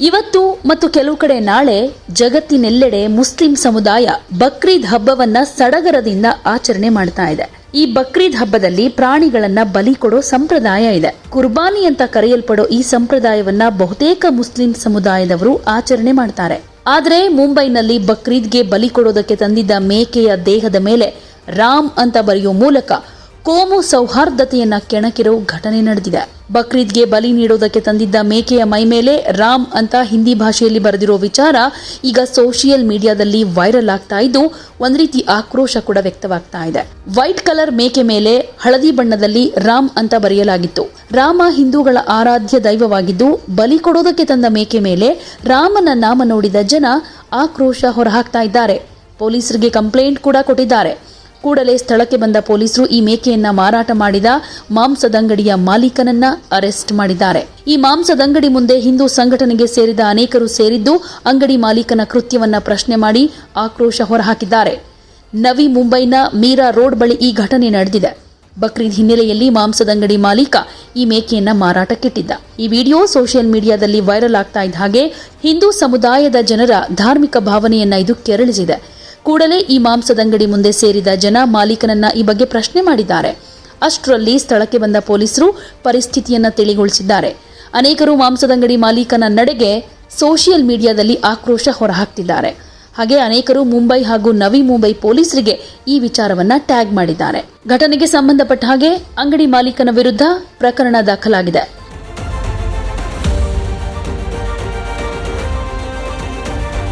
ಇವತ್ತು ಮತ್ತು ಕೆಲವು ಕಡೆ ನಾಳೆ ಜಗತ್ತಿನೆಲ್ಲೆಡೆ ಮುಸ್ಲಿಂ ಸಮುದಾಯ ಬಕ್ರೀದ್ ಹಬ್ಬವನ್ನ ಸಡಗರದಿಂದ ಆಚರಣೆ ಮಾಡ್ತಾ ಇದೆ. ಈ ಬಕ್ರೀದ್ ಹಬ್ಬದಲ್ಲಿ ಪ್ರಾಣಿಗಳನ್ನ ಬಲಿ ಕೊಡೋ ಸಂಪ್ರದಾಯ ಇದೆ. ಕುರ್ಬಾನಿ ಅಂತ ಕರೆಯಲ್ಪಡೋ ಈ ಸಂಪ್ರದಾಯವನ್ನ ಬಹುತೇಕ ಮುಸ್ಲಿಂ ಸಮುದಾಯದವರು ಆಚರಣೆ ಮಾಡ್ತಾರೆ. ಆದರೆ ಮುಂಬೈನಲ್ಲಿ ಬಕ್ರೀದ್ಗೆ ಬಲಿ ಕೊಡೋದಕ್ಕೆ ತಂದಿದ್ದ ಮೇಕೆಯ ದೇಹದ ಮೇಲೆ ರಾಮ್ ಅಂತ ಬರೆಯುವ ಮೂಲಕ ಕೋಮು ಸೌಹಾರ್ದತೆಯನ್ನ ಕೆಣಕಿರೋ ಘಟನೆ ನಡೆದಿದೆ. ಬಕ್ರೀದ್ಗೆ ಬಲಿ ನೀಡೋದಕ್ಕೆ ತಂದಿದ್ದ ಮೇಕೆಯ ಮೈ ಮೇಲೆ ರಾಮ್ ಅಂತ ಹಿಂದಿ ಭಾಷೆಯಲ್ಲಿ ಬರೆದಿರೋ ವಿಚಾರ ಈಗ ಸೋಷಿಯಲ್ ಮೀಡಿಯಾದಲ್ಲಿ ವೈರಲ್ ಆಗ್ತಾ ಇದ್ದು, ಒಂದ್ ರೀತಿ ಆಕ್ರೋಶ ಕೂಡ ವ್ಯಕ್ತವಾಗ್ತಾ ಇದೆ. ವೈಟ್ ಕಲರ್ ಮೇಕೆ ಮೇಲೆ ಹಳದಿ ಬಣ್ಣದಲ್ಲಿ ರಾಮ್ ಅಂತ ಬರೆಯಲಾಗಿತ್ತು. ರಾಮ ಹಿಂದೂಗಳ ಆರಾಧ್ಯ ದೈವವಾಗಿದ್ದು, ಬಲಿ ಕೊಡೋದಕ್ಕೆ ತಂದ ಮೇಕೆ ಮೇಲೆ ರಾಮನ ನಾಮ ನೋಡಿದ ಜನ ಆಕ್ರೋಶ ಹೊರಹಾಕ್ತಾ ಇದ್ದಾರೆ. ಪೊಲೀಸರಿಗೆ ಕಂಪ್ಲೇಂಟ್ ಕೂಡ ಕೊಟ್ಟಿದ್ದಾರೆ. ಕೂಡಲೇ ಸ್ಥಳಕ್ಕೆ ಬಂದ ಪೊಲೀಸರು ಈ ಮೇಕೆಯನ್ನ ಮಾರಾಟ ಮಾಡಿದ ಮಾಂಸದಂಗಡಿಯ ಮಾಲೀಕನನ್ನ ಅರೆಸ್ಟ್ ಮಾಡಿದ್ದಾರೆ. ಈ ಮಾಂಸದಂಗಡಿ ಮುಂದೆ ಹಿಂದೂ ಸಂಘಟನೆಗೆ ಸೇರಿದ ಅನೇಕರು ಸೇರಿದ್ದು ಅಂಗಡಿ ಮಾಲೀಕನ ಕೃತ್ಯವನ್ನ ಪ್ರಶ್ನೆ ಮಾಡಿ ಆಕ್ರೋಶ ಹೊರಹಾಕಿದ್ದಾರೆ. ನವಿ ಮುಂಬೈನ ಮೀರಾ ರೋಡ್ ಬಳಿ ಈ ಘಟನೆ ನಡೆದಿದೆ. ಬಕ್ರೀದ್ ಹಿನ್ನೆಲೆಯಲ್ಲಿ ಮಾಂಸದಂಗಡಿ ಮಾಲೀಕ ಈ ಮೇಕೆಯನ್ನ ಮಾರಾಟಕ್ಕಿಟ್ಟಿದ್ದ. ಈ ವಿಡಿಯೋ ಸೋಷಿಯಲ್ ಮೀಡಿಯಾದಲ್ಲಿ ವೈರಲ್ ಆಗ್ತಾ ಇದ್ದ ಹಾಗೆ ಹಿಂದೂ ಸಮುದಾಯದ ಜನರ ಧಾರ್ಮಿಕ ಭಾವನೆಯನ್ನ ಇದು ಕೆರಳಿಸಿದೆ. ಕೂಡಲೇ ಈ ಮಾಂಸದಂಗಡಿ ಮುಂದೆ ಸೇರಿದ ಜನ ಮಾಲೀಕನನ್ನ ಈ ಬಗ್ಗೆ ಪ್ರಶ್ನೆ ಮಾಡಿದ್ದಾರೆ. ಅಷ್ಟರಲ್ಲಿ ಸ್ಥಳಕ್ಕೆ ಬಂದ ಪೊಲೀಸರು ಪರಿಸ್ಥಿತಿಯನ್ನ ತಿಳಿಗೊಳಿಸಿದ್ದಾರೆ. ಅನೇಕರು ಮಾಂಸದಂಗಡಿ ಮಾಲೀಕನ ನಡೆಗೆ ಸೋಷಿಯಲ್ ಮೀಡಿಯಾದಲ್ಲಿ ಆಕ್ರೋಶ ಹೊರಹಾಕ್ತಿದ್ದಾರೆ. ಹಾಗೆ ಅನೇಕರು ಮುಂಬೈ ಹಾಗೂ ನವಿ ಮುಂಬೈ ಪೊಲೀಸರಿಗೆ ಈ ವಿಚಾರವನ್ನ ಟ್ಯಾಗ್ ಮಾಡಿದ್ದಾರೆ. ಘಟನೆಗೆ ಸಂಬಂಧಪಟ್ಟ ಹಾಗೆ ಅಂಗಡಿ ಮಾಲೀಕನ ವಿರುದ್ಧ ಪ್ರಕರಣ ದಾಖಲಾಗಿದೆ.